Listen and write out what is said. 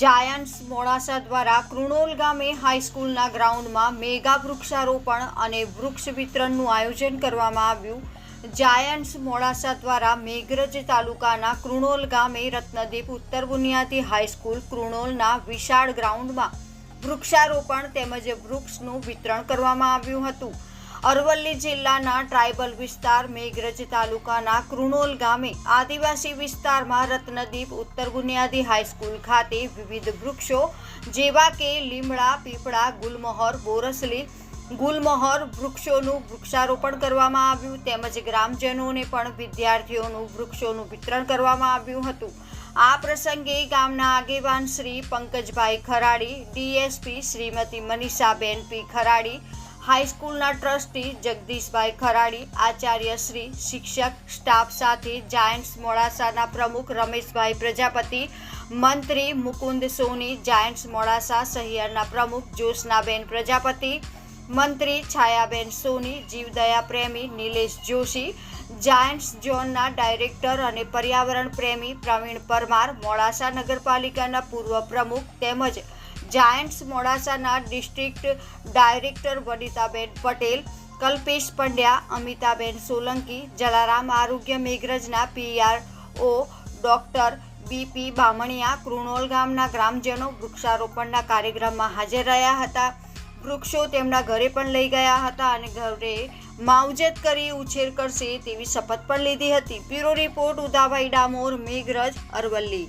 Giants Modasa દ્વારા કૃણોલ ગામે હાઈસ્કૂલના ગ્રાઉન્ડમાં મેગા વૃક્ષારોપણ અને વૃક્ષ વિતરણનું આયોજન કરવામાં આવ્યું. જાયન્ટ્સ મોડાસા દ્વારા મેઘરજ તાલુકાના કૃણોલ ગામે રત્નદીપ ઉત્તર બુનિયાદી હાઈસ્કૂલ કૃણોલના વિશાળ ગ્રાઉન્ડમાં વૃક્ષારોપણ તેમજ વૃક્ષનું વિતરણ કરવામાં આવ્યું હતું. અરવલ્લી જિલ્લાના ટ્રાઇબલ વિસ્તાર મેઘરજ તાલુકાના કૃણોલ ગામે આદિવાસી વિસ્તારમાં રત્નદીપ ઉત્તર બુનિયાદી હાઈસ્કૂલ ખાતે વિવિધ વૃક્ષો જેવા કે લીમડા, પીપળા, ગુલમોહર, બોરસલી, ગુલમહોર વૃક્ષોનું વૃક્ષારોપણ કરવામાં આવ્યું તેમજ ગ્રામજનોને પણ વિદ્યાર્થીઓનું વૃક્ષોનું વિતરણ કરવામાં આવ્યું હતું. આ પ્રસંગે ગામના આગેવાન શ્રી પંકજભાઈ ખરાડી, ડીએસપી શ્રીમતી મનીષાબેન પી ખરાડી હાઈસ્કૂલના ટ્રસ્ટી જગદીશભાઈ ખરાડી, આચાર્ય શ્રી, શિક્ષક, સ્ટાફ સાથે જાયન્ટ્સ મોડાસાના પ્રમુખ રમેશભાઈ પ્રજાપતિ, મંત્રી મુકુંદ સોની, જાયન્ટ્સ મોડાસા શહેરના પ્રમુખ જ્યોત્સનાબેન પ્રજાપતિ, મંત્રી છાયાબેન સોની, જીવદયા પ્રેમી નિલેશ જોશી, જાયન્ટ્સ ઝોનના ડાયરેક્ટર અને પર્યાવરણ પ્રેમી પ્રવીણ પરમાર, મોડાસા નગરપાલિકાના પૂર્વ પ્રમુખ તેમજ જાયન્ટ્સ મોડાસાના ડિસ્ટ્રિક્ટ ડાયરેક્ટર વનિતાબેન પટેલ, કલ્પેશ પંડ્યા, અમિતાબેન સોલંકી, જલારામ આરોગ્ય મેઘરજના PRO, doctor BP Bamaniya, Krunol ગામના ગ્રામજનો વૃક્ષારોપણના કાર્યક્રમમાં હાજર રહ્યા હતા. વૃક્ષો તેમના ઘરે પણ લઈ ગયા હતા અને ઘરે માવજત કરી ઉછેર કરશે તેવી શપથ પણ લીધી હતી. Bureau report Udabhai Damor Meghraj, Aravalli.